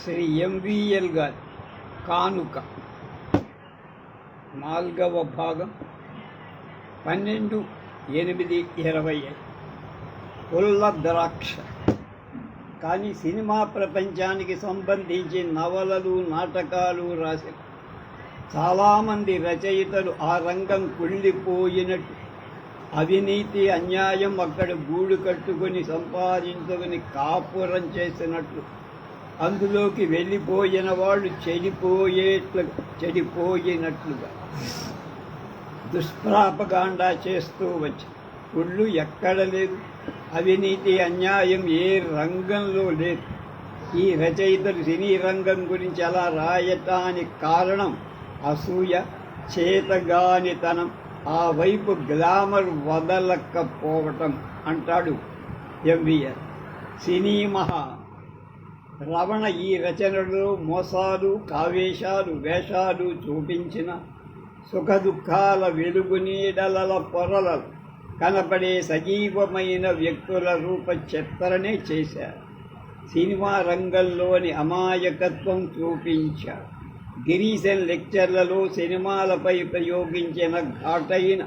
Shri MVL గారి కానుక. నాలుగవ భాగం. పన్నెండు ఎనిమిది ఇరవై పుల్ల ద్రాక్ష. కానీ సినిమా ప్రపంచానికి సంబంధించి నవలలు నాటకాలు రాసిన చాలామంది రచయితలు ఆ రంగం కుళ్ళిపోయినట్టు. అవినీతి అన్యాయం అక్కడ గూడు కట్టుకొని సంపాదించుకొని కాపురం చేసినట్లు అందులోకి వెళ్ళిపోయిన వాళ్ళు చెడిపోయేట్లు చెడిపోయినట్లుగా. దుష్ప్రాపగాండా చేస్తూ వచ్చి ఒళ్ళు ఎక్కడ లేదు అవినీతి అన్యాయం ఏ రంగంలో లేదు. ఈ రచయితలు సినీ రంగం గురించి అలా రాయటానికి కారణం అసూయ చేతగానితనం. ఆ వైపు గ్లామర్ వదలకపోవటం అంటాడు ఎంవిఆర్. సినీ మహా రమణ ఈ రచనలో మోసాలు కావేశాలు వేషాలు చూపించిన సుఖదుఖాల వెలుగు నీడల పొరల కనపడే సజీవమైన వ్యక్తుల రూప చిత్రణే చేశారు. సినిమా రంగంలోని అమాయకత్వం చూపించారు. గిరీశన్ లెక్చర్లలో సినిమాలపై ప్రయోగించిన ఘాటైన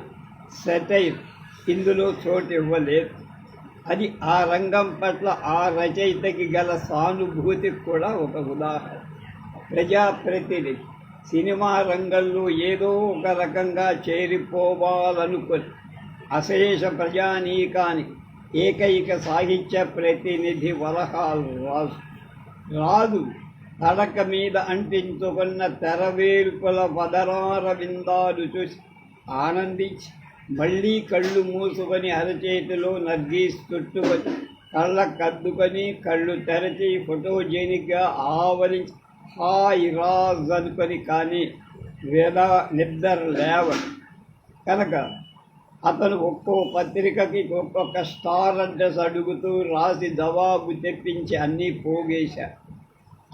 సెటైర్ ఇందులో చోటు ఇవ్వలేదు. అది ఆ రంగం పట్ల ఆ రచయితకి గల సానుభూతికి కూడా ఒక ఉదాహరణ. ప్రజాప్రతినిధి సినిమా రంగంలో ఏదో ఒక రకంగా చేరిపోవాలనుకొని అశేష ప్రజానీకానికి ఏకైక సాహిత్య ప్రతినిధి వలహాలు రాజు రాజు తడక మీద అంటించుకున్న తెరవేల్పుల వదరార విందాలు చూసి ఆనందించి మళ్ళీ కళ్ళు మూసుకొని అరచేతిలో నర్గీస్ చుట్టుకొని కళ్ళ కద్దుకొని కళ్ళు తెరచి ఫోటోజెనిక్గా ఆవరించి హాయ్ రాజ్ అనుకొని కానీ వేద నిద్ర లేవడు. కనుక అతను ఒక్కో పత్రికకి ఒక్కొక్క స్టార్ అడ్రస్ అడుగుతూ రాసి జవాబు తెప్పించి అన్నీ పోగేశారు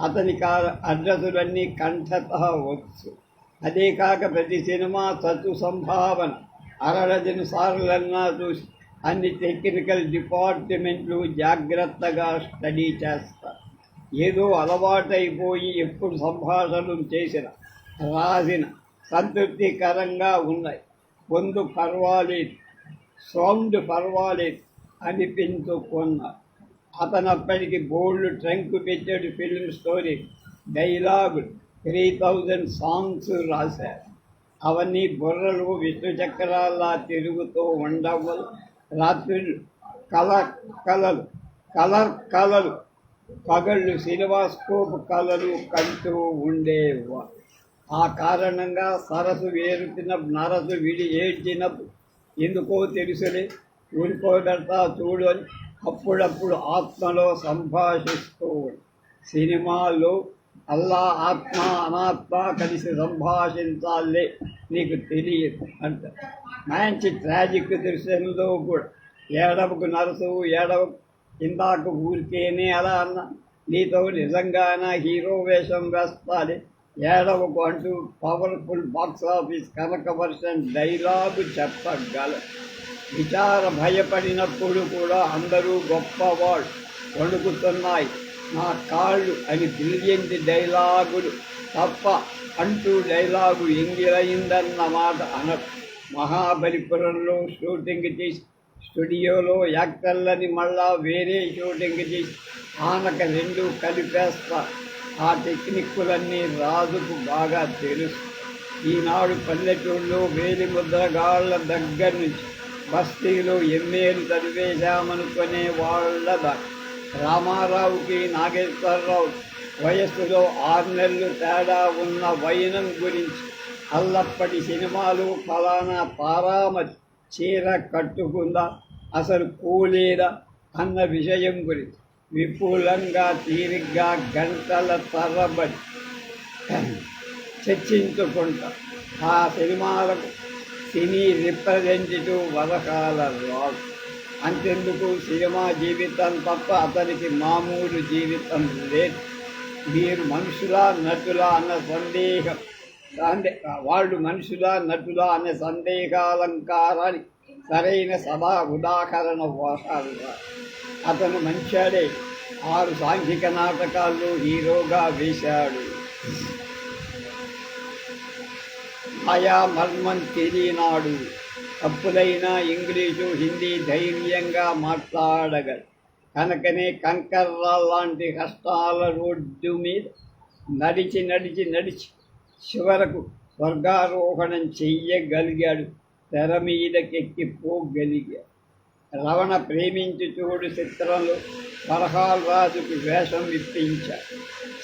అతనికి ఆ అడ్రస్లన్నీ కంఠత వచ్చు. అదే కాక ప్రతి సినిమా సత్తు సంభావన అరడజను సార్లన్నా చూసి అన్ని టెక్నికల్ డిపార్ట్మెంట్లు జాగ్రత్తగా స్టడీ చేస్తారు ఏదో అలవాటైపోయి ఎప్పుడు సంభాషణలు చేసిన రాసిన సంతృప్తికరంగా ఉన్నాయి. పొందు పర్వాలేదు సౌండ్ పర్వాలేదు అనిపించుకున్నారు అతనప్పటికి బోల్డ్ ట్రంక్ పెట్టాడు ఫిల్మ్ స్టోరీ డైలాగులు త్రీ థౌజండ్ సాంగ్స్ రాశారు. అవన్నీ బుర్రలు విష్ణు చక్రాల్లా తిరుగుతూ ఉండవు. రాత్రులు కలర్ కలలు కలర్ కలలు పగళ్ళు సినిమాస్కోప్ కలలు కంటూ ఉండేవా. ఆ కారణంగా సరస్సు వేరుతిన నరసు విడి ఏడ్చినప్పుడు ఎందుకో తెలుసులే ఊరిపోగడతా చూడు అని అప్పుడప్పుడు ఆత్మలో సంభాషిస్తూ సినిమాలో అల్లా ఆత్మ అనాత్మ కలిసి సంభాషించాలే. నీకు తెలియదు అంట. మంచి ట్రాజిక్ దృశ్యంలో కూడా ఏడవకు నరసు ఏడవ ఇందాక ఊరికేనే అలా అన్న. నీతో నిజంగాన హీరో వేషం వేస్తాలి. ఏడవకు అంటూ పవర్ఫుల్ బాక్స్ ఆఫీస్ కనక వర్షన్ డైలాగు చెప్పగల. విచార భయపడినప్పుడు కూడా అందరూ గొప్పవాళ్ళు వణుకుతున్నాయి. నా కాళ్ళు అని బ్రిలియంట్ డైలాగులు తప్ప అంటూ డైలాగు ఎంగిలైందన్నమాట అనరు మహాబలిపురంలో షూటింగ్ చేసి స్టూడియోలో యాక్టర్లని మళ్ళా వేరే షూటింగ్ చేసి ఆనక రెండు కలిపేస్తా. ఆ టెక్నిక్కులన్నీ రాజుకు బాగా తెలుసు. ఈనాడు పల్లెటూళ్ళలో వేలి ముద్రగాళ్ళ దగ్గర నుంచి బస్తీలో ఎమ్మెలు చదివేశామనుకునే వాళ్ళ దాకా. రామారావుకి నాగేశ్వరరావు వయస్సులో ఆరు నెలలు తేడా ఉన్న వైనం గురించి అల్లప్పటి సినిమాలు ఫలానా పారామ చీర కట్టుకుందా అసలు కూలేదా అన్న విషయం గురించి విపులంగా తీరిగ్గా గంటల తరబడి చర్చించుకుంటా. ఆ సినిమాలకు సినీ రిప్రజెంటేటివ్ వరకాల రాదు అంతెందుకు సినిమా జీవితం తప్ప అతనికి మామూలు జీవితం లేదు. మీరు మనుషులా నటులా అన్న సందేహం. సందే వాళ్ళు మనుషులా నటులా అనే సందేహాలంకారాన్ని సరైన సభా ఉదాహరణ పోషాలు అతను మంచాడే. ఆరు సాంఘిక నాటకాల్లో హీరోగా వేశాడు. ఆయా మర్మం తెలియనాడు తప్పులైన ఇంగ్లీషు హిందీ ధైర్యంగా మాట్లాడగలరు. కనుకనే కంకర్ర లాంటి కష్టాల రోడ్డు మీద నడిచి నడిచి నడిచి చివరకు స్వర్గారోహణం చెయ్యగలిగాడు. తెర మీదకెక్కిపోగలిగాడు రవణ ప్రేమించి చూడు చిత్రంలో బలహాల్ రాజుకు వేషం ఇప్పించాడు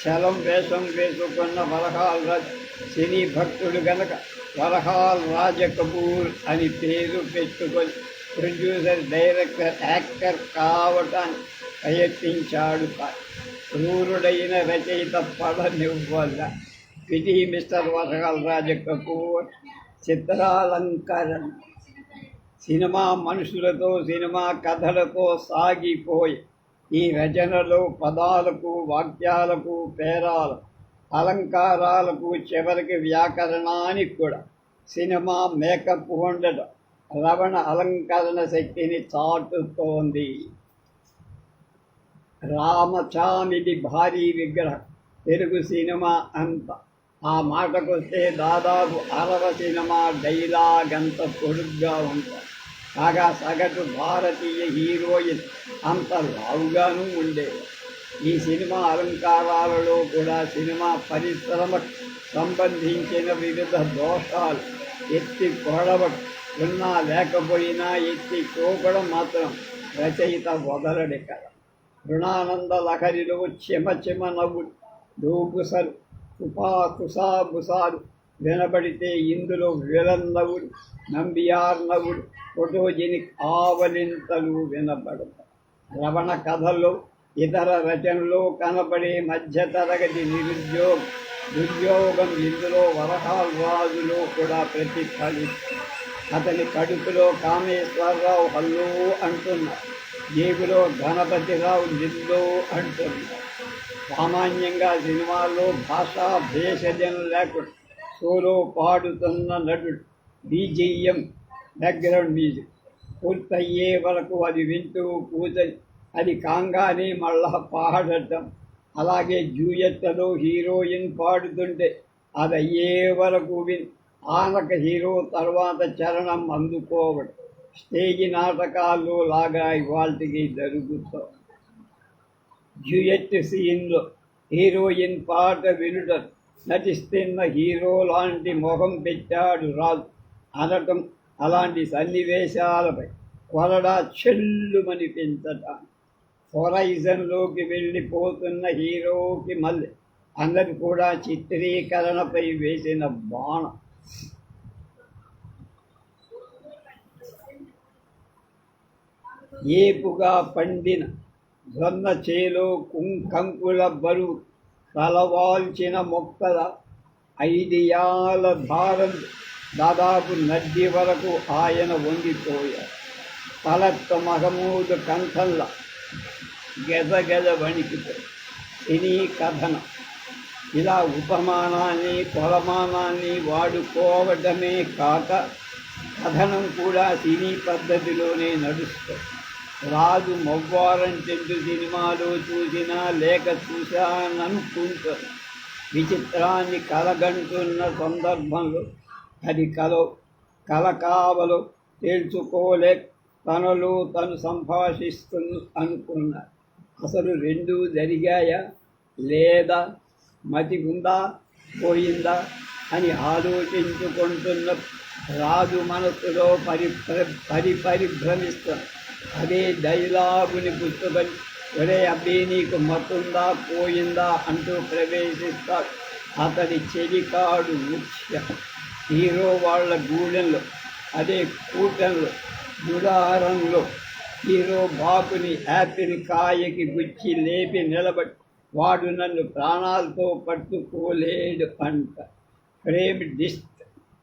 చలం వేషం వేసుకున్న బలహాల్ రాజు సినీ భక్తుడు గనక వరహాల్ రాజ కపూర్ అని పేరు పెట్టుకొని ప్రొడ్యూసర్ డైరెక్టర్ యాక్టర్ కావటాన్ని ప్రయత్నించాడు క్రూరుడైన రచయిత పడనివ్వల. ఇది మిస్టర్ వరహాల్ రాజ కపూర్ చిత్రాలంకరణ. సినిమా మనుషులతో సినిమా కథలతో సాగిపోయి ఈ రచనలో పదాలకు వాక్యాలకు పేరాలకు అలంకారాలకు చివరికి వ్యాకరణానికి కూడా. సినిమా మేకప్ ఉండడం రవణ అలంకరణ శక్తిని చాటుతోంది. రామచామిది భారీ విగ్రహం. తెలుగు సినిమా అంత. ఆ మాటకొస్తే దాదాపు అరవ సినిమా డైలాగ్ అంత పొడుగ్గా ఉంటాయి కాగా సగటు భారతీయ హీరోయిన్ అంత లావుగాను ఉండేది. ఈ సినిమా అలంకారాలలో కూడా సినిమా పరిశ్రమకు సంబంధించిన వివిధ దోషాలు. ఎత్తి కొడవ ఉన్నా లేకపోయినా ఎత్తి చూపడం మాత్రం రచయిత వదలడి కదా రుణానంద లహరిలో చిమ చిమ నవ్వు దూగుసలు కుపా కుసాబుసాలు వినబడితే ఇందులో విలన్ నవ్వుడు నంబియార్ నవ్వుడు ఫోటోజెనిక్ ఆవలింతలు వినబడతాయి. రవణ కథల్లో ఇతర రచనలు కనబడే మధ్యతరగతి నిరుద్యోగం దుర్యోగం ఇందులో వరహాల్ కూడా ప్రతిఫలి అతని కడుపులో కామేశ్వరరావు హల్లో అంటున్నారు జేబులో గణపతిరావు నిల్లో అంటున్నారు సామాన్యంగా సినిమాల్లో భాషా భేషజం లేకుండా సోలో పాడుతున్న నటుడు బీజేఎం బ్యాక్గ్రౌండ్ మ్యూజిక్. పూర్తయ్యే వరకు అది వింటూ పూజ అది కాంగానే మళ్ళా పాడటం. అలాగే జూయత్తలో హీరోయిన్ పాడుతుంటే అది అయ్యే వరకు విన్. ఆనక హీరో తర్వాత చరణం అందుకోవడం. స్టేజి నాటకాల్లో లాగా ఇవాళకి జరుగుతాం. డ్యూయట్ సీన్లో హీరోయిన్ పాట వినుట నటిస్తున్న హీరో లాంటి మొహం పెట్టాడు రాజు. అనటం అలాంటి సన్నివేశాలపై కొరడా చెల్లుమని పెంచటం హొరైజన్లోకి వెళ్ళిపోతున్న హీరోకి మళ్ళీ అందరి కూడా చిత్రీకరణపై వేసిన బాణం. ఏపుగా పండిన జొన్న చేలో కుంకంకుల బరువు తలవాల్చిన మొక్కల ఐడియాల భారం దాదాపు నడ్డి వరకు ఆయన వంగిపోయారు. తలత్త మహమూదు కంఠంల గెజగెజ వణికిపోయి సినీ కథనం. ఇలా ఉపమానాన్ని కొలమానాన్ని వాడుకోవడమే కాక కథనం కూడా సినీ పద్ధతిలోనే నడుస్తుంది రాజు మొవ్వారం చెండు సినిమాలో చూసినా లేక చూశాననుకుంటాను విచిత్రాన్ని కలగంటున్న సందర్భంలో అది కల కలకావలో తెలుసుకోలే తనలో తను సంభాషిస్తు అనుకున్నారు. అసలు రెండు జరిగాయా? లేదా మతి ఉందా పోయిందా? అని ఆలోచించుకుంటున్న రాజు మనస్సులో పరి పరి పరిభ్రమిస్తున్న అదే డైలాగుని పుస్తకం ఒరే అబ్బే నీకు మతుందా? పోయిందా? అంటూ ప్రవేశిస్తాడు అతడి చెలికాడు ముఖ్య హీరో వాళ్ళ గూడెంలో అదే కూటంలో గుడారంలో హీరో బాబుని యాపిల్ కాయకి గుచ్చి లేపి నిలబడి వాడు నన్ను ప్రాణాలతో పట్టుకోలేడు అంట ప్రేమ్ డిస్ట్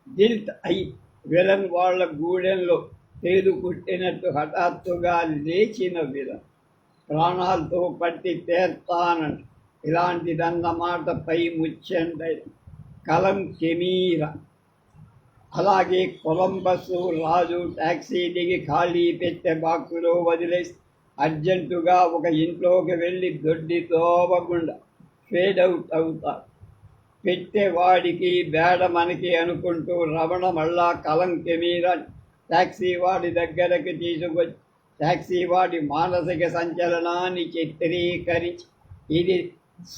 డిల్ట్ అయి విలన్ వాళ్ళ గూడెంలో తేదు కుట్టినట్టు హఠాత్తుగా లేచిన విలన్. ప్రాణాలతో పట్టి తీర్తానంట ఇలాంటిదన్నమాట పై ముచ్చండై కలం కెమీర. అలాగే కొలంబస్ రాజు ట్యాక్సీ దిగి ఖాళీ పెట్టే బాక్సులో వదిలేసి అర్జెంటుగా ఒక ఇంట్లోకి వెళ్ళి దొడ్డి తోవకుండా ఫేడ్ అవుట్ అవుతారు పెట్టేవాడికి బేడ మనకి అనుకుంటూ రమణ మళ్ళా కలంకి మీద ట్యాక్సీ వాడి దగ్గరకు తీసుకొచ్చి ట్యాక్సీ వాడి మానసిక సంచలనాన్ని చిత్రీకరించి ఇది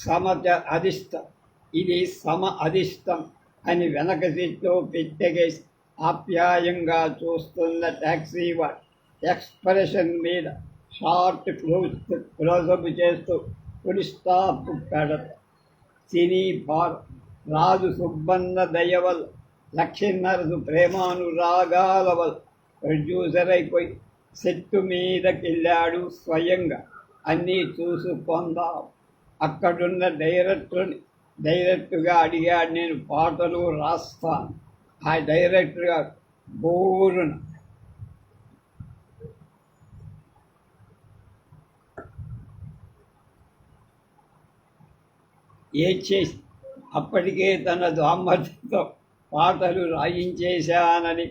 సమత అధిష్టం ఇది సమ అధిష్టం. అని వెనక సీట్లో పెట్టగేసి ఆప్యాయంగా చూస్తున్న ట్యాక్సీ వాడు ఎక్స్ప్రెషన్ మీద షార్ట్ క్లోజ్ క్లోజప్ చేస్తూ ఫుల్ స్టాప్ పెడత. సినీ భార్ రాజు సుబ్బన్న దయవల్ లక్ష్మీనరసు ప్రేమానురాగాల వల్ల ప్రొడ్యూసర్ అయిపోయి సెట్టు మీదకెళ్ళాడు స్వయంగా. అన్నీ చూసుకుందాం. అక్కడున్న డైరెక్టర్ని డైరెక్ట్గా అడిగాడు నేను పాటలు రాస్తాను ఆ డైరెక్టర్గా బోరున. చేసి అప్పటికే తన దాంపత్యంతో పాటలు రాయించేశానని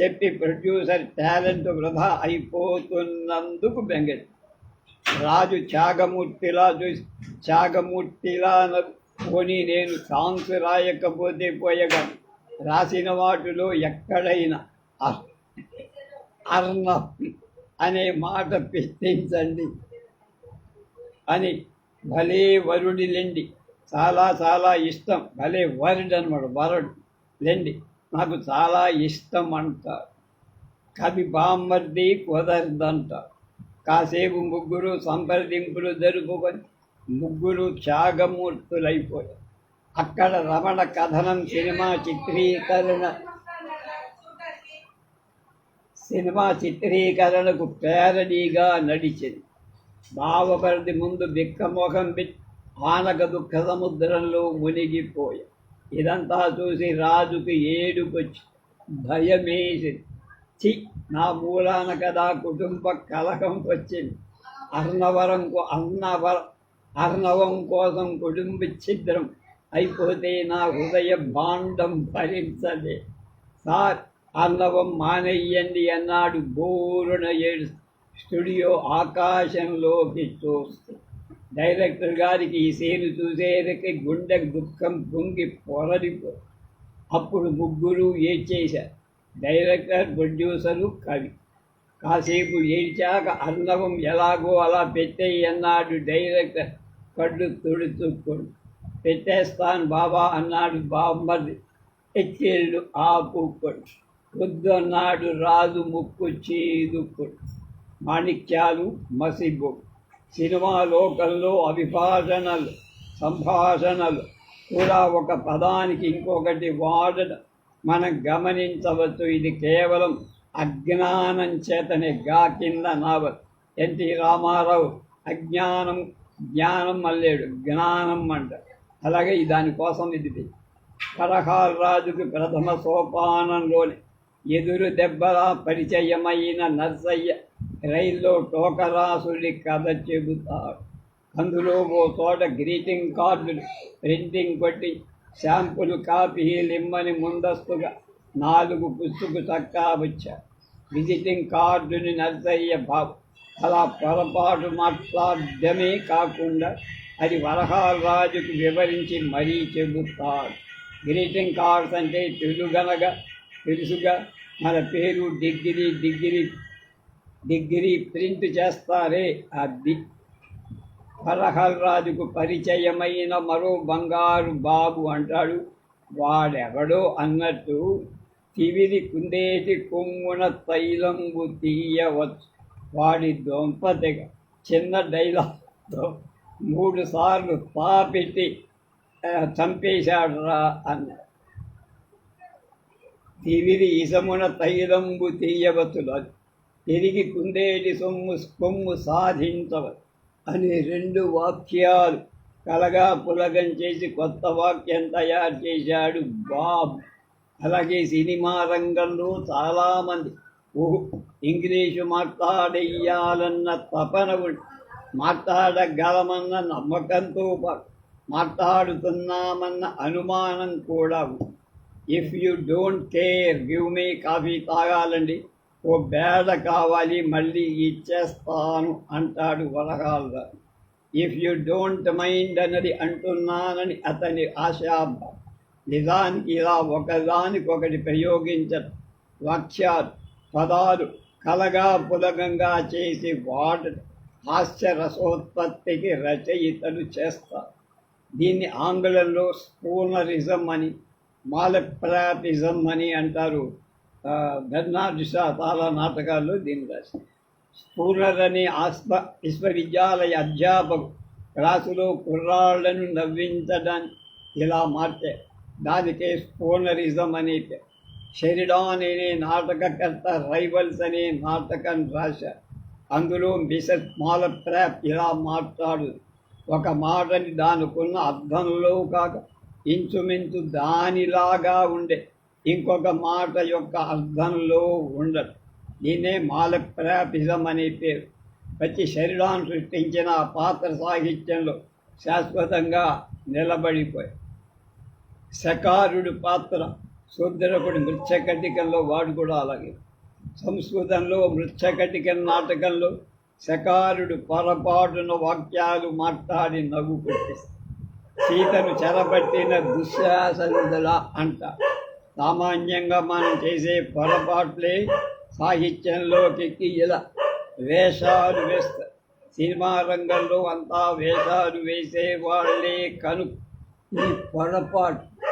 చెప్పి ప్రొడ్యూసర్ టాలెంట్ వృధా అయిపోతున్నందుకు బెంగ రాజు త్యాగమూర్తిలా చూసి త్యాగమూర్తిలా నవ్వు పోనీ నేను సాంగ్స్ రాయకపోతే పోయగా రాసిన వాటిలో ఎక్కడైనా అర్- అర్ణ అనే మాట పెట్టించండి అని భలే వరుడి లెండి. చాలా చాలా ఇష్టం. భలే వరుడు అనమాట వరుడు లెండి. నాకు చాలా ఇష్టం అంటారు కవి బామ్మర్ది కుదరదంటారు కాసేపు ముగ్గురు సంప్రదింపులు జరుపుకొని ముగ్గురు త్యాగమూర్తులైపోయారు. అక్కడ రమణ కథనం సినిమా చిత్రీకరణ సినిమా చిత్రీకరణకు పేరడీగా నడిచింది. బావపరిది ముందు బిక్కమోహం ఆనక దుఃఖ సముద్రంలో మునిగిపోయా ఇదంతా చూసి రాజుకి ఏడుకొచ్చి భయమేసింది. చి నా మూలాన కదా కుటుంబ కలహం వచ్చింది. అర్ణవరంకు అన్నవరం అర్ణవం కోసం కుటుంబ ఛిద్రం అయిపోతే నా హృదయ భాండం భరించలే సార్ అర్ణవం మానేయండి అన్నాడు బోరున ఏడు స్టూడియో ఆకాశంలోకి చూస్తూ. డైరెక్టర్ గారికి ఈ సీను చూసేదకి గుండె దుఃఖం పొంగి పొలరిపో అప్పుడు ముగ్గురు ఏడ్చేశారు. డైరెక్టర్ ప్రొడ్యూసరు కవి. కాసేపు ఏడ్చాక అర్ణవం ఎలాగో అలా పెట్టేయన్నాడు డైరెక్టర్. కళ్ళు తుడుచుకొని పెట్టేస్తాను బాబా అన్నాడు బామ్మది ఎచ్చేళ్ళు ఆపుకొని పొద్దున్నాడు రాజు ముక్కు చీదుకొని. మాణిక్యాలు మసిబు. సినిమా లోకంలో అభిభాషణలు సంభాషణలు కూడా ఒక పదానికి ఇంకొకటి వాడడం మనం గమనించవచ్చు. ఇది కేవలం అజ్ఞానం చేతనే గా కింద నావల్ ఎన్టీ రామారావు అజ్ఞానం జ్ఞానం మల్లేడు. జ్ఞానం అంట. అలాగే దానికోసం ఇది కరహాల్ రాజుకు ప్రథమ సోపానంలోని ఎదురు దెబ్బలా పరిచయమైన నర్సయ్య రైల్లో టోకరాసుడి కథ చెబుతాడు. అందులో ఓ చోట గ్రీటింగ్ కార్డులు ప్రింటింగ్ కొట్టి శాంపుల్ కాపీలు ఇమ్మని ముందస్తుగా నాలుగు పుస్తకు చక్కా వచ్చారు విజిటింగ్ కార్డుని నర్సయ్య బాబు అలా పొరపాటు మాట్లాడమే కాకుండా అది వరహాల్ రాజుకు వివరించి మరీ చెబుతాడు. గ్రీటింగ్ కార్డ్స్ అంటే తెలుగనగా తెలుసుగా మన పేరు డిగ్రీ డిగ్రీ డిగ్రీ ప్రింట్ చేస్తారే అది. వరహల్ రాజుకు పరిచయమైన మరో బంగారు బాబు అంటాడు. వాడెవడో అన్నట్టు తివిరి కుందేటి కొమ్మున తైలంబు తీయవచ్చు. వాడి దొంపతిగ చిన్న డైలాగ్తో మూడు సార్లు పాపెట్టి చంపేశాడురా అన్నాడు. తిరిగి ఇసమున తైలంబు తీయవచ్చులు తిరిగి కుందేటి సొమ్ము కొమ్ము సాధించవచ్చు అనే రెండు వాక్యాలు కలగా పులగం చేసి కొత్త వాక్యం తయారు చేశాడు బాబ్. అలాగే సినిమా రంగంలో చాలామంది ఇంగ్లీషు మాట్లాడేయాలన్న తపన ఉంది మాట్లాడగలమన్న నమ్మకంతో పాటు మాట్లాడుతున్నామన్న అనుమానం కూడా ఉంది. If you don't care give me coffee తాగాలండి. ఓ బేడ కావాలి మళ్ళీ ఇచ్చేస్తాను అంటాడు వరహాల ఇఫ్ యు డోంట్ మైండ్ అన్నది అంటున్నానని అతని ఆశాభ నిజానికి ఇలా ఒకదానికొకటి ప్రయోగించ వాక్యాలు పదాలు కలగా పులగంగా చేసి వాడు హాస్య రసోత్పత్తికి రచయితలు చేస్తారు. దీన్ని ఆంగ్లంలో స్పూనరిజం అని మాలప్రాపిజం అని అంటారు. ఆ, బెర్నార్డ్ షా చాలా నాటకాల్లో దీన్ని రాశారు. స్పూనర్ అనే ఆస్ప విశ్వవిద్యాలయ అధ్యాపకు క్లాసులో కుర్రాళ్ళను నవ్వించడానికి ఇలా మార్చారు. దానికే స్పూనరిజం అనే పేరు. షెరిడాన్ అనే నాటకకర్త రైవల్స్ అనే నాటకం రాశారు అందులో మిసెస్ మాలప్రాప్ ఇలా మాట్లాడు. ఒక మాటని దానికున్న అర్థంలో కాక ఇంచుమించు దానిలాగా ఉండే. ఇంకొక మాట యొక్క అర్థంలో ఉండదు. దీన్నే మాలప్రాపిజం అనే పేరు. ప్రతి శరీరాన్ని సృష్టించిన ఆ పాత్ర సాహిత్యంలో శాశ్వతంగా నిలబడిపోయి. సకారుడు పాత్ర శూద్రకుడి మృత్యకటికంలో వాడు కూడా అలాగే. సంస్కృతంలో మృత్యకటిక నాటకంలో సకారుడు పొరపాటున వాక్యాలు మాట్లాడి నవ్వు పుట్టిస్తాడు. సీతను చెరబట్టిన దుశ్శాసనుదల అంట. సామాన్యంగా మనం చేసే పొరపాట్లే సాహిత్యంలోకి ఇలా వేషాలు వేస్తారు. సినిమా రంగంలో అంతా వేషాలు వేసే వాళ్ళే కను ఈ పొరపాటు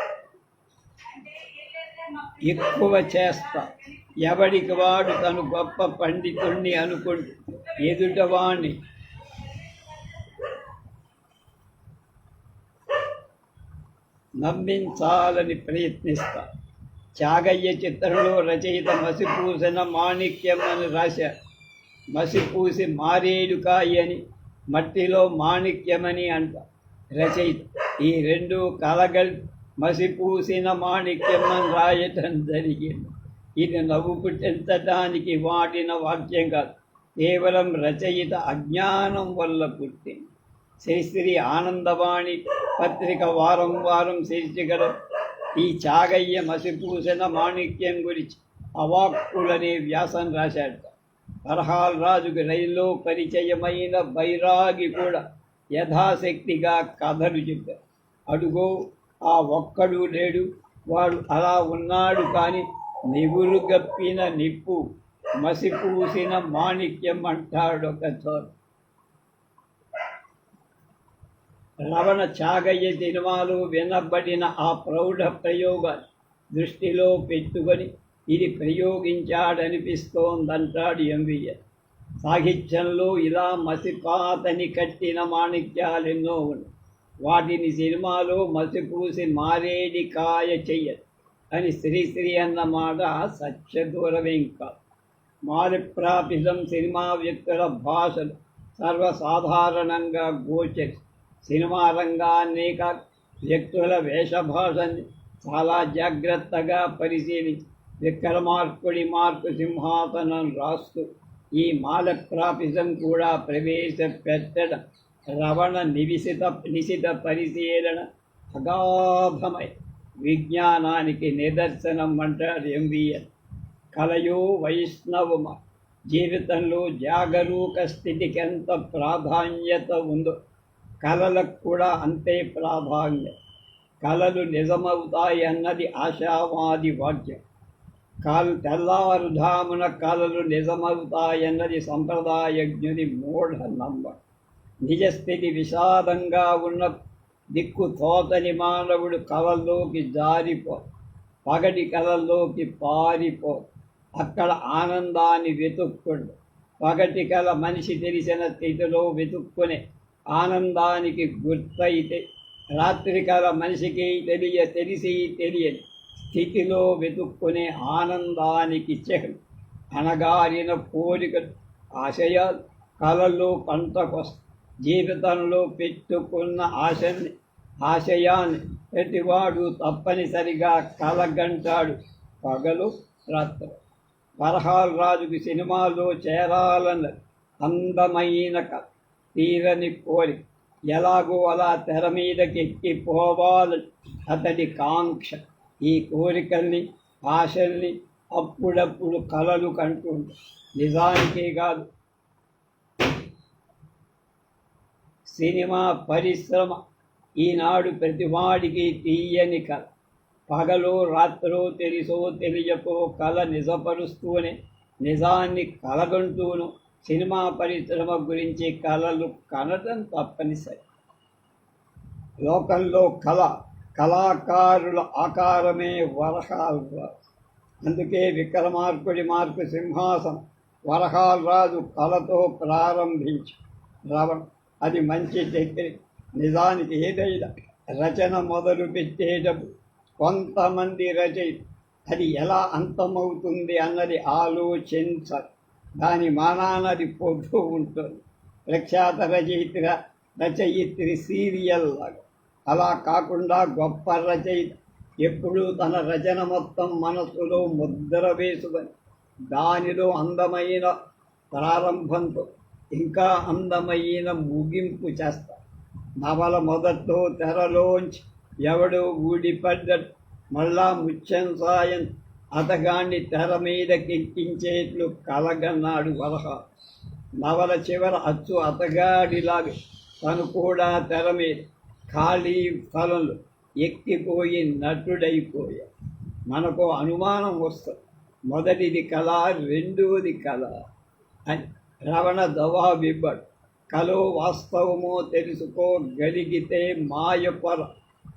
ఎక్కువ చేస్తా. ఎవడికి వాడు తను గొప్ప పండితుణ్ణి అనుకుంటు ఎదుటవాణ్ణి. నమ్మించాలని ప్రయత్నిస్తా. త్యాగయ్య చిత్రంలో రచయిత మసిపూసిన మాణిక్యం అని రాశారు మసిపూసి మారేడుకాయ అని మట్టిలో మాణిక్యమని అంట. రచయిత ఈ రెండు కలగల్ మసిపూసిన మాణిక్యం అని రాయటం జరిగింది ఇది నవ్వు పుట్టించడానికి వాడిన వాక్యం కాదు. కేవలం రచయిత అజ్ఞానం వల్ల పుట్టింది శ్రీశ్రీ ఆనందవాణి పత్రిక వారం వారం శీర్షికల ఈ చాగయ్య మసిపూసిన మాణిక్యం గురించి అవాక్కులనే వ్యాసం రాశాడు. పర్హాల్ రాజుకి రైల్లో పరిచయమైన బైరాగి కూడా యథాశక్తిగా కథలు చెప్పారు అడుగో ఆ ఒక్కడు లేడు. వాడు అలా ఉన్నాడు కానీ నివురుగప్పిన నిప్పు మసిపూసిన మాణిక్యం అంటాడు ఒక చోట. రవణ చాగయ్య సినిమాలు వినబడిన ఆ ప్రౌఢ ప్రయోగ దృష్టిలో పెట్టుకొని ఇది ప్రయోగించాడనిపిస్తోందంటాడు ఎంవిఎస్ సాహిత్యంలో ఇలా మసిపాతని కట్టిన మాణిక్యాలెన్నో ఉన్నాయి. వాటిని సినిమాలు మసిపూసి మారేడి కాయ చెయ్యదు. అని శ్రీశ్రీ అన్న మాట సత్యదూరమేం కాదు మారిప్రాపిజం సినిమా వ్యక్తుల భాషలు సర్వసాధారణంగా గోచరి. సినిమా రంగాన్ని కాక వ్యక్తుల వేషభాషని చాలా జాగ్రత్తగా పరిశీలించి విక్రమార్కుడి మార్పు సింహాసనం రాస్తూ ఈ మాలప్రాపిజం కూడా ప్రవేశపెట్టడం రవణ నివిసిత నిశిత పరిశీలన అగాధమై విజ్ఞానానికి నిదర్శనం అంటారు ఎంవిఎస్ కలయు వైష్ణవమ జీవితంలో జాగరూక స్థితికి ఎంత ప్రాధాన్యత ఉందో కళలకు కూడా అంతే ప్రాధాన్యత కళలు నిజమవుతాయి అన్నది ఆశావాది వాక్యం కాలు తెల్లవారుధామున కళలు నిజమవుతాయన్నది సంప్రదాయజ్ఞుని మూఢ నమ్మకం నిజస్థితి విషాదంగా ఉన్న దిక్కు తోతని మానవుడు కళల్లోకి జారిపో పగటి కళల్లోకి పారిపో. అక్కడ ఆనందాన్ని వెతుక్కుండు. పగటి కల మనిషి తెలిసిన స్థితిలో వెతుక్కునే ఆనందానికి గుర్తయితే రాత్రి కల మనిషికి తెలియ తెలిసి తెలియని స్థితిలో వెతుక్కునే ఆనందానికి చెహం అనగారిన కోరికలు ఆశయాలు కళల్లో పంటకొస్తాయి. జీవితంలో పెట్టుకున్న ఆశని ఆశయాన్ని ప్రతివాడు తప్పనిసరిగా కలగంటాడు. పగలు రాత్రి. వరహాల్ రాజుకి సినిమాలో చేరాలన్న అందమైన కథ తీరని కోరిక ఎలాగో అలా తెర మీదకి ఎక్కిపోవాలని అతడి కాంక్ష. ఈ కోరికల్ని ఆశల్ని అప్పుడప్పుడు కలలు కంటుండు నిజానికే కాదు సినిమా పరిశ్రమ ఈనాడు ప్రతివాడికి తీయని కళ పగలు రాత్రో తెలుసో తెలియకో కళ నిజపరుస్తూనే నిజాన్ని కలగంటూను సినిమా పరిశ్రమ గురించి కళలు కనడం తప్పనిసరి. లోకంలో కళ కళాకారుల ఆకారమే వరహాలు అందుకే విక్రమార్కుడి మార్పు సింహాసనం వరహాలు రాజు కళతో ప్రారంభించి. రావడం అది మంచి టెక్నిక్ నిజానికి ఏదైనా రచన మొదలు పెట్టేటప్పుడు కొంతమంది రచయిత అది ఎలా అంతమవుతుంది అన్నది ఆలోచించాలి దాని మానానది పోతూ ఉంటుంది. ప్రఖ్యాత రచయిత రచయిత్రి సీరియల్ లాగా. అలా కాకుండా గొప్ప రచయిత ఎప్పుడూ తన రచన మొత్తం మనసులో ముద్ర వేసుకొని దానిలో అందమైన ప్రారంభంతో ఇంకా అందమైన ముగింపు చేస్తా. నవల మొదట్లో తెరలోంచి ఎవడో ఊడిపడ్డట్టు మళ్ళా ముత్యం సాయం అతగాన్ని తెర మీదకెక్కించేట్లు కలగన్నాడు వలహ నవల చివర అచ్చు అతగాడిలాగా తను కూడా తెర మీద ఖాళీ స్థలంలో ఎక్కిపోయి నటుడైపోయా. మనకు అనుమానం వస్తుంది. మొదటిది కళ రెండవది కళ అని రవణ జవాబివ్వడు కలో వాస్తవమో తెలుసుకోగలిగితే మాయ పొర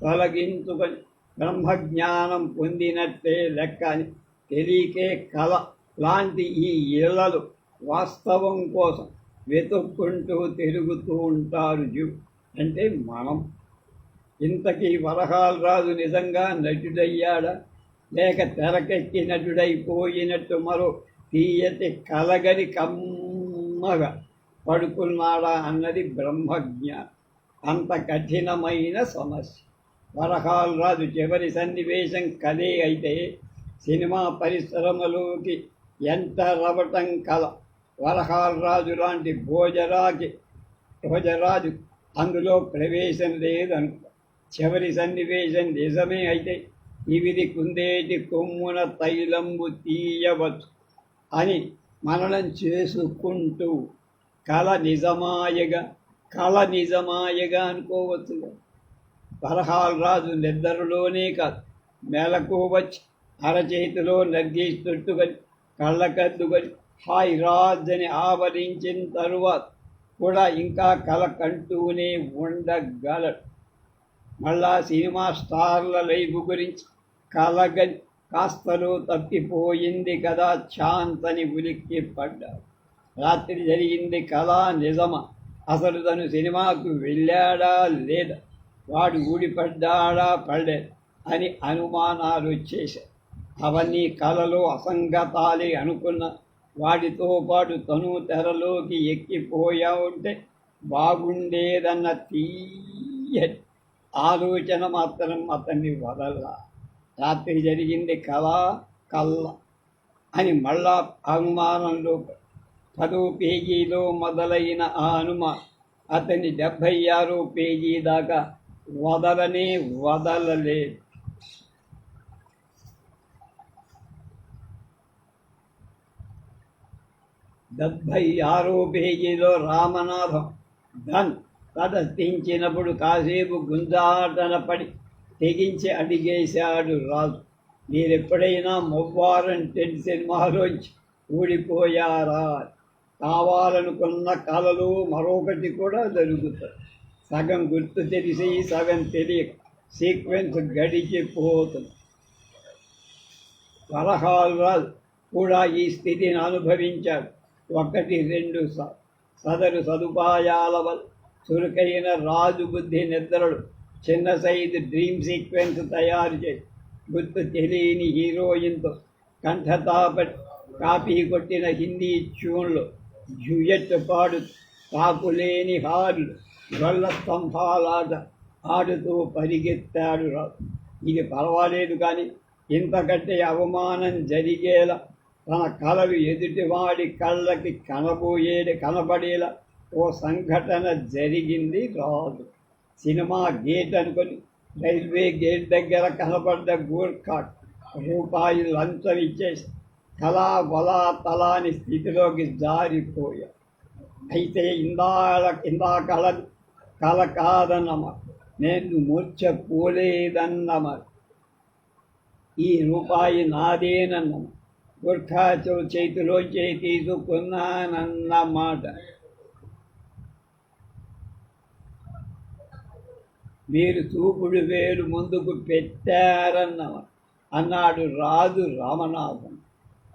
తొలగించుకొని బ్రహ్మజ్ఞానం పొందినట్టే లెక్క అని తెలియకే కళ లాంటి ఈ ఇళ్ళలు వాస్తవం కోసం వెతుక్కుంటూ తిరుగుతూ ఉంటారు జీవు అంటే మనం ఇంతకీ వరహాల రాజు నిజంగా నటుడయ్యాడా? లేక తెరకెక్కి నటుడైపోయినట్టు మరో తీయటి కలగని మగ పడుకున్నాడా అన్నది బ్రహ్మజ్ఞ. అంత కఠినమైన సమస్య. వరహాల్ రాజు చివరి సన్నివేశం కదే అయితే సినిమా పరిశ్రమలోకి ఎంటర్ అవ్వటం కల. వరహాల్ రాజు లాంటి భోజరాజు భోజరాజు అందులో ప్రవేశం లేదనుకో. చివరి సన్నివేశం నిజమే అయితే ఇవిది కుందేటి కొమ్మున తైలంబు తీయవచ్చు అని మననం చేసుకుంటూ కళ నిజమాయగా కళ నిజమాయగా అనుకోవచ్చుగా వరహాల్ రాజు నిద్రలోనే కాదు. మెలకువచ్చి అరచేతిలో నర్గీస్తుంటుకొని కళ్ళకద్దుకొని హాయ్ రాజ్ అని ఆవరించిన తరువాత కూడా ఇంకా కళ కంటూనే ఉండగలడు. మళ్ళా సినిమా స్టార్ల లైఫ్ గురించి కలగని కాస్తలో తప్పిపోయింది కదా శాంతని ఉలిక్కి పడ్డాడు రాత్రి జరిగింది కళా నిజమా? అసలు తను సినిమాకు వెళ్ళాడా లేదా? వాడు ఊడిపడ్డాడా పడలేదు అని అనుమానాలు వచ్చేశాయి అవన్నీ కళలో అసంగతాలే అనుకున్న వాడితో పాటు తను తెరలోకి ఎక్కిపోయా ఉంటే బాగుండేదన్న తీయ ఆలోచన మాత్రం అతన్ని వదల రాత్రి జరిగింది కళ కళ్ళ అని మళ్ళా అనుమానంలో పదో పేజీలో మొదలైన ఆ అనుమా అతని డెబ్భై ఆరో పేజీ దాకా వదలనే వదలలే డెబ్భై ఆరో పేజీలో రామనాథం ధన్ ప్రదర్శించినప్పుడు కాసేపు గుంజాటన పడి తెగించి అడిగేశాడు రాజు. మీరెప్పుడైనా మొవ్వారం టెన్ సినిమాలోంచి ఊడిపోయారా? కావాలనుకున్న కళలు మరొకటి కూడా జరుగుతాయి సగం గుర్తు తెలిసి సగం తెలియక సీక్వెన్స్ గడిచిపోతుంది వరహాల్ రాజు కూడా ఈ స్థితిని అనుభవించాడు. ఒకటి రెండు స- సదరు సదుపాయాల వల్ల చురుకైన రాజు బుద్ధి నిద్రలు చిన్న సైజు డ్రీమ్ సీక్వెన్స్ తయారు చేసి గుర్తు తెలియని హీరోయిన్తో కంఠతాపటి కాపీ కొట్టిన హిందీ ట్యూన్లు జుయెట్ పాడు తాకులేని హార్లు గొల్ల స్తంభాలాట ఆడుతూ పరిగెత్తాడు రాజు. ఇది పర్వాలేదు కానీ ఇంతకంటే అవమానం జరిగేలా తన కళలు ఎదుటివాడి కళ్ళకి కనబోయేది కనబడేలా ఓ సంఘటన జరిగింది రాదు సినిమా గేట్ అనుకొని రైల్వే గేట్ దగ్గర కనబడ్డ గూర్ఖాట్ రూపాయి లంచం ఇచ్చేసి కళా బలా తలాని స్థితిలోకి జారిపోయా. అయితే ఇందాల ఇందాకళ కళ కాదన్నమ నేను మూర్ఛ ఈ రూపాయి నాదేనన్నమాట గుర్ఖాచు చేతిలో చేతిలోంచి తీసుకున్నానన్నమాట. మీరు చూపుడు వేలు ముందుకు పెట్టారన్నమ అన్నాడు రాజు రామనాథం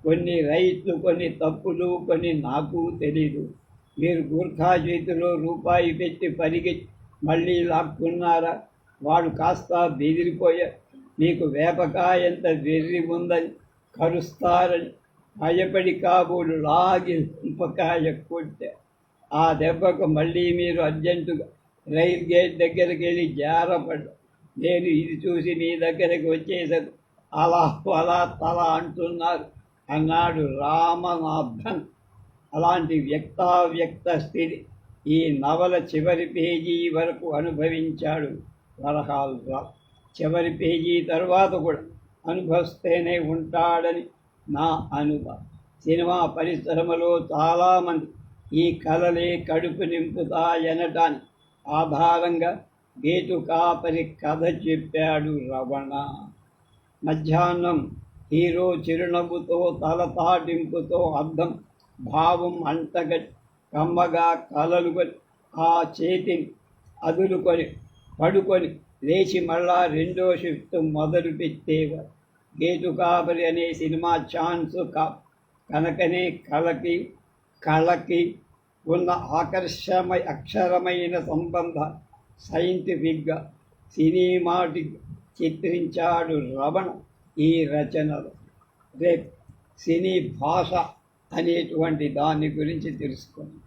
కొన్ని రైట్లు కొన్ని తప్పులు కొన్ని నాకు తెలీదు. మీరు గూర్ఖా చేతిలో రూపాయి పెట్టి పరిగెత్తి మళ్ళీ లాక్కున్నారా? వాడు కాస్త బెదిరిపోయా నీకు వేపకాయంత వెర్రి ఉందని కరుస్తారని భయపడి కాబోలు లాగి లింపకాయ కొట్టా ఆ దెబ్బకు మళ్ళీ మీరు అర్జెంటుగా రైల్ గేట్ దగ్గరికి వెళ్ళి జారపడ్డా. నేను ఇది చూసి మీ దగ్గరికి వచ్చేసాను అలా అలా తల అంటున్నారు. అన్నాడు రామనాథన్. అలాంటి వ్యక్తావ్యక్త స్థితి ఈ నవల చివరి పేజీ వరకు అనుభవించాడు వరహాల్ రావు చివరి పేజీ తర్వాత కూడా అనుభవిస్తేనే ఉంటాడని నా అనుభవం. సినిమా పరిశ్రమలో చాలామంది ఈ కళలే కడుపు నింపుతాయనటానికి ఆధారంగా గేటుకాపరి కథ చెప్పాడు రవణ. మధ్యాహ్నం హీరో చిరునవ్వుతో తలతాటింపుతో అర్థం భావం అంటగట్టి కమ్మగా కలలు ఆ చేతిని అదులుకొని పడుకొని లేచి మళ్ళా రెండో షిఫ్ట్ మొదలు పెట్టేవారు. గేటు కాపరి అనే సినిమా ఛాన్స్ కా కనుకనే కళకి కళకి ఉన్న ఆకర్షమ అక్షరమైన సంబంధ సైంటిఫిక్గా సినిమాటిక్ చిత్రించాడు రమణ ఈ రచనలు. రేపు సినీ భాష అనేటువంటి దాని గురించి తెలుసుకుందాం.